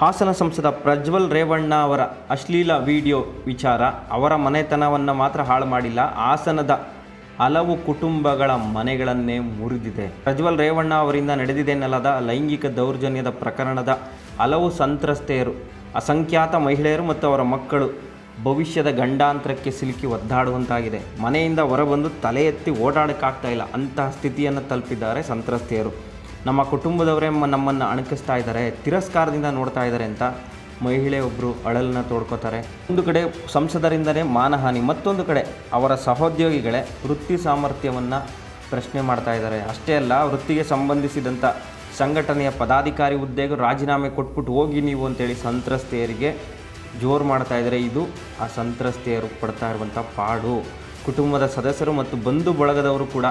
ಹಾಸನ ಸಂಸದ ಪ್ರಜ್ವಲ್ ರೇವಣ್ಣ ಅವರ ಅಶ್ಲೀಲ ವಿಡಿಯೋ ವಿಚಾರ, ಅವರ ಮನೆತನವನ್ನು ಮಾತ್ರ ಹಾಳು ಮಾಡಿಲ್ಲ, ಹಾಸನದ ಹಲವು ಕುಟುಂಬಗಳ ಮನೆಗಳನ್ನೇ ಮುರಿದಿದೆ. ಪ್ರಜ್ವಲ್ ರೇವಣ್ಣ ಅವರಿಂದ ನಡೆದಿದೆ ಎನ್ನಲಾದ ಲೈಂಗಿಕ ದೌರ್ಜನ್ಯದ ಪ್ರಕರಣದ ಹಲವು ಸಂತ್ರಸ್ತೆಯರು, ಅಸಂಖ್ಯಾತ ಮಹಿಳೆಯರು ಮತ್ತು ಅವರ ಮಕ್ಕಳು ಭವಿಷ್ಯದ ಗಂಡಾಂತರಕ್ಕೆ ಸಿಲುಕಿ ಒದ್ದಾಡುವಂತಾಗಿದೆ. ಮನೆಯಿಂದ ಹೊರಬಂದು ತಲೆ ಎತ್ತಿ ಓಡಾಡೋಕ್ಕಾಗ್ತಾ ಇಲ್ಲ. ಅಂತಹ ಸ್ಥಿತಿಯನ್ನು ತಲುಪಿದ್ದಾರೆ ಸಂತ್ರಸ್ತೆಯರು. ನಮ್ಮ ಕುಟುಂಬದವರೇ ನಮ್ಮನ್ನು ಅಣಕಿಸ್ತಾ ಇದ್ದಾರೆ, ತಿರಸ್ಕಾರದಿಂದ ನೋಡ್ತಾ ಇದ್ದಾರೆ ಅಂತ ಮಹಿಳೆ ಒಬ್ಬರು ಅಳಲನ್ನ ತೋಡ್ಕೋತಾರೆ. ಒಂದು ಕಡೆ ಸಂಸದರಿಂದಲೇ ಮಾನಹಾನಿ, ಮತ್ತೊಂದು ಕಡೆ ಅವರ ಸಹೋದ್ಯೋಗಿಗಳೇ ವೃತ್ತಿ ಸಾಮರ್ಥ್ಯವನ್ನು ಪ್ರಶ್ನೆ ಮಾಡ್ತಾ ಇದ್ದಾರೆ. ಅಷ್ಟೇ ಅಲ್ಲ, ವೃತ್ತಿಗೆ ಸಂಬಂಧಿಸಿದಂಥ ಸಂಘಟನೆಯ ಪದಾಧಿಕಾರಿ ಹುದ್ದೆಗೂ ರಾಜೀನಾಮೆ ಕೊಟ್ಬಿಟ್ಟು ಹೋಗಿ ನೀವು ಅಂತೇಳಿ ಸಂತ್ರಸ್ತೆಯರಿಗೆ ಜೋರು ಮಾಡ್ತಾ ಇದ್ದಾರೆ. ಇದು ಆ ಸಂತ್ರಸ್ತೆಯರು ಪಡ್ತಾ ಇರುವಂಥ ಪಾಡು. ಕುಟುಂಬದ ಸದಸ್ಯರು ಮತ್ತು ಬಂಧು ಬಳಗದವರು ಕೂಡ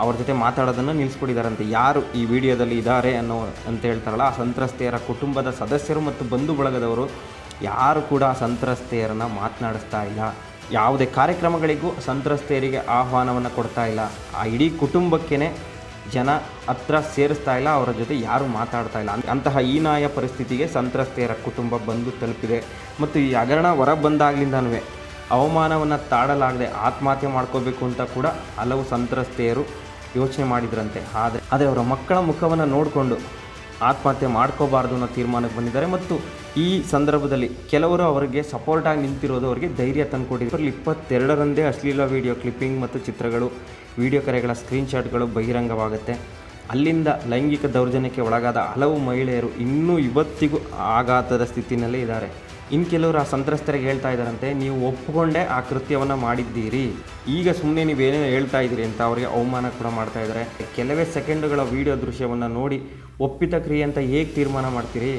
ಅವ್ರ ಜೊತೆ ಮಾತಾಡೋದನ್ನು ನಿಲ್ಲಿಸ್ಬಿಟ್ಟಿದ್ದಾರಂತೆ ಯಾರು ಈ ವಿಡಿಯೋದಲ್ಲಿ ಇದ್ದಾರೆ ಅನ್ನೋ ಅಂತ ಹೇಳ್ತಾರಲ್ಲ, ಆ ಸಂತ್ರಸ್ತೆಯರ ಕುಟುಂಬದ ಸದಸ್ಯರು ಮತ್ತು ಬಂಧು ಬಳಗದವರು, ಯಾರು ಕೂಡ ಆ ಸಂತ್ರಸ್ತೆಯರನ್ನು ಮಾತನಾಡಿಸ್ತಾ ಇಲ್ಲ. ಯಾವುದೇ ಕಾರ್ಯಕ್ರಮಗಳಿಗೂ ಸಂತ್ರಸ್ತೆಯರಿಗೆ ಆಹ್ವಾನವನ್ನು ಕೊಡ್ತಾ ಇಲ್ಲ. ಆ ಇಡೀ ಕುಟುಂಬಕ್ಕೇ ಜನ ಹತ್ರ ಸೇರಿಸ್ತಾ ಇಲ್ಲ, ಅವರ ಜೊತೆ ಯಾರೂ ಮಾತಾಡ್ತಾ ಇಲ್ಲ. ಅಂತ- ಅಂತಹ ಹೀನಾಯ ಪರಿಸ್ಥಿತಿಗೆ ಸಂತ್ರಸ್ತೆಯರ ಕುಟುಂಬ ಬಂದು ತಲುಪಿದೆ. ಮತ್ತು ಈ ಹಗರಣ ಹೊರ ಬಂದಾಗ್ಲಿಂದನೂ ಅವಮಾನವನ್ನು ತಾಡಲಾಗದೆ ಆತ್ಮಹತ್ಯೆ ಮಾಡ್ಕೋಬೇಕು ಅಂತ ಕೂಡ ಹಲವು ಸಂತ್ರಸ್ತೆಯರು ಯೋಚನೆ ಮಾಡಿದ್ರಂತೆ. ಆದರೆ ಆದರೆ ಅವರ ಮಕ್ಕಳ ಮುಖವನ್ನು ನೋಡಿಕೊಂಡು ಆತ್ಮಹತ್ಯೆ ಮಾಡ್ಕೋಬಾರ್ದು ಅನ್ನೋ ತೀರ್ಮಾನಕ್ಕೆ ಬಂದಿದ್ದಾರೆ ಮತ್ತು ಈ ಸಂದರ್ಭದಲ್ಲಿ ಕೆಲವರು ಅವರಿಗೆ ಸಪೋರ್ಟ್ ಆಗಿ ನಿಂತಿರೋದು ಅವರಿಗೆ ಧೈರ್ಯ ತಂದುಕೊಟ್ಟಿದ್ದಾರೆ ಇಪ್ಪತ್ತೆರಡರಂದೇ ಅಶ್ಲೀಲ ವಿಡಿಯೋ ಕ್ಲಿಪ್ಪಿಂಗ್ ಮತ್ತು ಚಿತ್ರಗಳು ವಿಡಿಯೋ ಕರೆಗಳ ಸ್ಕ್ರೀನ್ಶಾಟ್ಗಳು ಬಹಿರಂಗವಾಗುತ್ತೆ. ಅಲ್ಲಿಂದ ಲೈಂಗಿಕ ದೌರ್ಜನ್ಯಕ್ಕೆ ಒಳಗಾದ ಹಲವು ಮಹಿಳೆಯರು ಇನ್ನೂ ಇವತ್ತಿಗೂ ಆಘಾತದ ಸ್ಥಿತಿನಲ್ಲೇ ಇದ್ದಾರೆ. ಇನ್ನು ಕೆಲವರು ಆ ಸಂತ್ರಸ್ತರಿಗೆ ಹೇಳ್ತಾ ಇದ್ದಾರಂತೆ, ನೀವು ಒಪ್ಪಿಕೊಂಡೇ ಆ ಕೃತ್ಯವನ್ನು ಮಾಡಿದ್ದೀರಿ. ಈಗ ಸುಮ್ಮನೆ ನೀವೇನೇನು ಹೇಳ್ತಾ ಇದ್ದೀರಿ ಅಂತ ಅವರಿಗೆ ಅವಮಾನ ಕೂಡ ಮಾಡ್ತಾ ಇದ್ದಾರೆ. ಕೆಲವೇ ಸೆಕೆಂಡುಗಳ ವಿಡಿಯೋ ದೃಶ್ಯವನ್ನು ನೋಡಿ ಒಪ್ಪಿತ ಕ್ರಿಯೆ ಅಂತ ಹೇಗೆ ತೀರ್ಮಾನ ಮಾಡ್ತೀರಿ?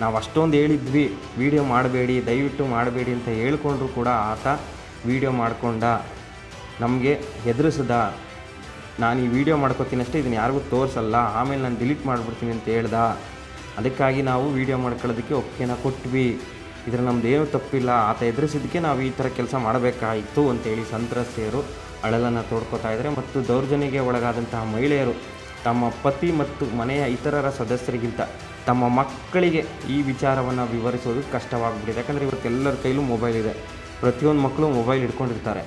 ನಾವು ಅಷ್ಟೊಂದು ಹೇಳಿದ್ವಿ, ವಿಡಿಯೋ ಮಾಡಬೇಡಿ, ದಯವಿಟ್ಟು ಮಾಡಬೇಡಿ ಅಂತ ಹೇಳ್ಕೊಂಡ್ರು ಕೂಡ ಆತ ವಿಡಿಯೋ ಮಾಡಿಕೊಂಡ. ನಮಗೆ ಹೆದರಿಸ್ದ, ನಾನು ಈ ವಿಡಿಯೋ ಮಾಡ್ಕೋತೀನಿ ಅಷ್ಟೇ ಇದನ್ನು ಯಾರಿಗೂ ತೋರಿಸಲ್ಲ, ಆಮೇಲೆ ನಾನು ಡಿಲೀಟ್ ಮಾಡಿಬಿಡ್ತೀನಿ ಅಂತ ಹೇಳ್ದ. ಅದಕ್ಕಾಗಿ ನಾವು ವಿಡಿಯೋ ಮಾಡ್ಕೊಳ್ಳೋದಕ್ಕೆ ಒಪ್ಪಿಗೆನ ಕೊಟ್ವಿ. ಇದ್ರ ನಮ್ದು ಏನು ತಪ್ಪಿಲ್ಲ. ಆತ ಎದುರಿಸಿದ್ದಕ್ಕೆ ನಾವು ಈ ಥರ ಕೆಲಸ ಮಾಡಬೇಕಾಯಿತು ಅಂತೇಳಿ ಸಂತ್ರಸ್ತೆಯರು ಅಳಲನ್ನು ತೋಡ್ಕೋತಾ ಇದ್ದಾರೆ. ಮತ್ತು ದೌರ್ಜನ್ಯಗೆ ಒಳಗಾದಂತಹ ಮಹಿಳೆಯರು ತಮ್ಮ ಪತಿ ಮತ್ತು ಮನೆಯ ಇತರರ ಸದಸ್ಯರಿಗಿಂತ ತಮ್ಮ ಮಕ್ಕಳಿಗೆ ಈ ವಿಚಾರವನ್ನು ವಿವರಿಸೋದು ಕಷ್ಟವಾಗ್ಬಿಟ್ಟಿದೆ. ಯಾಕಂದರೆ ಇವತ್ತೆಲ್ಲರ ಕೈಲೂ ಮೊಬೈಲ್ ಇದೆ. ಪ್ರತಿಯೊಂದು ಮಕ್ಕಳು ಮೊಬೈಲ್ ಇಟ್ಕೊಂಡಿರ್ತಾರೆ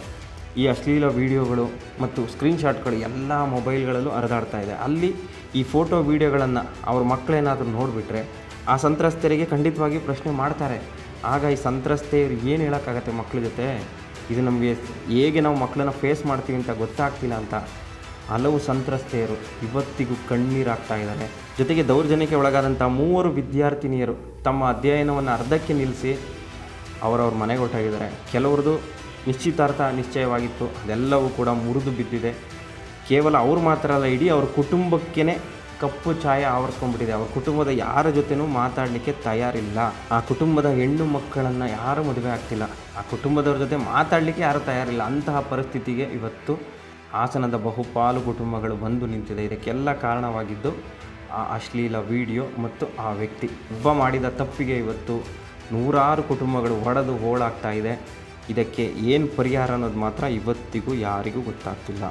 ಈ ಅಶ್ಲೀಲ ವಿಡಿಯೋಗಳು ಮತ್ತು ಸ್ಕ್ರೀನ್ಶಾಟ್ಗಳು ಎಲ್ಲ ಮೊಬೈಲ್ಗಳಲ್ಲೂ ಹರಿದಾಡ್ತಾ ಇದೆ. ಅಲ್ಲಿ ಈ ಫೋಟೋ ವೀಡಿಯೋಗಳನ್ನು ಅವ್ರ ಮಕ್ಕಳೇನಾದರೂ ನೋಡಿಬಿಟ್ರೆ ಆ ಸಂತ್ರಸ್ತರಿಗೆ ಖಂಡಿತವಾಗಿ ಪ್ರಶ್ನೆ ಮಾಡ್ತಾರೆ. ಆಗ ಈ ಸಂತ್ರಸ್ತೆಯರು ಏನು ಹೇಳೋಕ್ಕಾಗತ್ತೆ ಮಕ್ಕಳ ಜೊತೆ? ಇದು ನಮಗೆ ಹೇಗೆ ನಾವು ಮಕ್ಕಳನ್ನ ಫೇಸ್ ಮಾಡ್ತೀವಿ ಅಂತ ಗೊತ್ತಾಗ್ತಿಲ್ಲ ಅಂತ ಹಲವು ಸಂತ್ರಸ್ತೆಯರು ಇವತ್ತಿಗೂ ಕಣ್ಣೀರಾಗ್ತಾ ಇದ್ದಾರೆ. ಜೊತೆಗೆ ದೌರ್ಜನ್ಯಕ್ಕೆ ಒಳಗಾದಂಥ ಮೂವರು ವಿದ್ಯಾರ್ಥಿನಿಯರು ತಮ್ಮ ಅಧ್ಯಯನವನ್ನು ಅರ್ಧಕ್ಕೆ ನಿಲ್ಲಿಸಿ ಅವರವ್ರ ಮನೆಗೆ ಹೊರಟಾಗಿದ್ದಾರೆ. ಕೆಲವ್ರದ್ದು ನಿಶ್ಚಿತಾರ್ಥ ನಿಶ್ಚಯವಾಗಿತ್ತು. ಅದೆಲ್ಲವೂ ಕೂಡ ಮುರಿದು ಬಿದ್ದಿದೆ. ಕೇವಲ ಅವ್ರು ಮಾತ್ರ ಅಲ್ಲ, ಇಡೀ ಅವ್ರ ಕುಟುಂಬಕ್ಕೇ ಕಪ್ಪು ಛಾಯೆ ಆವರಿಸ್ಕೊಂಡ್ಬಿಟ್ಟಿದೆ. ಅವ್ರ ಕುಟುಂಬದ ಯಾರ ಜೊತೆನೂ ಮಾತಾಡಲಿಕ್ಕೆ ತಯಾರಿಲ್ಲ. ಆ ಕುಟುಂಬದ ಹೆಣ್ಣು ಮಕ್ಕಳನ್ನು ಯಾರೂ ಮದುವೆ ಆಗ್ತಿಲ್ಲ. ಆ ಕುಟುಂಬದವ್ರ ಜೊತೆ ಮಾತಾಡಲಿಕ್ಕೆ ಯಾರೂ ತಯಾರಿಲ್ಲ. ಅಂತಹ ಪರಿಸ್ಥಿತಿಗೆ ಇವತ್ತು ಹಾಸನದ ಬಹುಪಾಲು ಕುಟುಂಬಗಳು ಬಂದು ನಿಂತಿದೆ. ಇದಕ್ಕೆಲ್ಲ ಕಾರಣವಾಗಿದ್ದು ಆ ಅಶ್ಲೀಲ ವಿಡಿಯೋ ಮತ್ತು ಆ ವ್ಯಕ್ತಿ ಒಬ್ಬ ಮಾಡಿದ ತಪ್ಪಿಗೆ ಇವತ್ತು ನೂರಾರು ಕುಟುಂಬಗಳು ಒಡೆದು ಹೋಳಾಗ್ತಾ ಇದೆ. ಇದಕ್ಕೆ ಏನು ಪರಿಹಾರ ಅನ್ನೋದು ಮಾತ್ರ ಇವತ್ತಿಗೂ ಯಾರಿಗೂ ಗೊತ್ತಾಗ್ತಿಲ್ಲ.